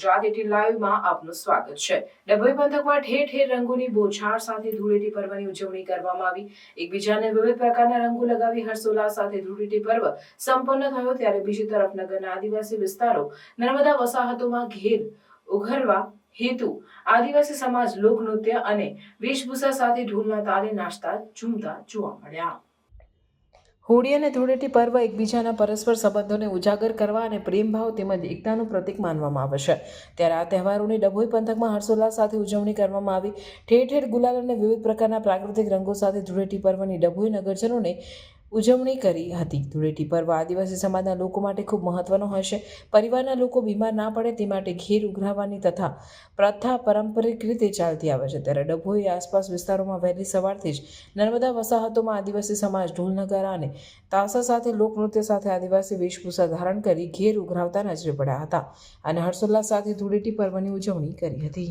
ગુજરાત લાઈવમાં આપનું સ્વાગત છે. ડભોઈ પંથકમાં ઠેર ઠેર રંગોની બોછાર સાથે ધૂળેટી પર્વની ઉજવણી કરવામાં આવી. એકબીજાને વિવિધ પ્રકારના રંગો લગાવી હર્ષોલ્લાસ સાથે ધૂળેટી પર્વ સંપન્ન થયો ત્યારે બીજી તરફ નગરના આદિવાસી વિસ્તારો નર્મદા વસાહતોમાં ઘેર ઉઘરવા હેતુ આદિવાસી સમાજ લોકનૃત્ય અને વેશભૂષા સાથે ઢોલના તાલે નાચતા ઝૂમતા જોવા મળ્યા. હોળી અને ધૂળેટી પર્વ એકબીજાના પરસ્પર સંબંધોને ઉજાગર કરવા અને પ્રેમભાવ તેમજ એકતાનું પ્રતીક માનવામાં આવે છે. ત્યારે આ તહેવારોની ડભોઈ પંથકમાં હર્ષોલ્લાસ સાથે ઉજવણી કરવામાં આવી. ઠેર ઠેર ગુલાલ અને વિવિધ પ્રકારના પ્રાકૃતિક રંગો સાથે ધૂળેટી પર્વની ડભોઈ નગરજનોને ઉજવણી કરી હતી. ધૂળેટી પર્વ આદિવાસી સમાજના લોકો માટે ખૂબ મહત્વનો હશે. પરિવારના લોકો બીમાર ના પડે તે માટે ઘેર ઉઘરાવવાની તથા પ્રથા પારંપરિક રીતે ચાલતી આવે છે. ત્યારે ડભોઈ આસપાસ વિસ્તારોમાં વહેલી સવારથી જ નર્મદા વસાહતોમાં આદિવાસી સમાજ ઢોલ અને તાસા સાથે લોકનૃત્ય સાથે આદિવાસી વેશભૂષા ધારણ કરી ઘેર ઉઘરાવતા નજરે પડ્યા હતા અને હર્ષોલ્લાસ સાથે ધૂળેટી પર્વની ઉજવણી કરી હતી.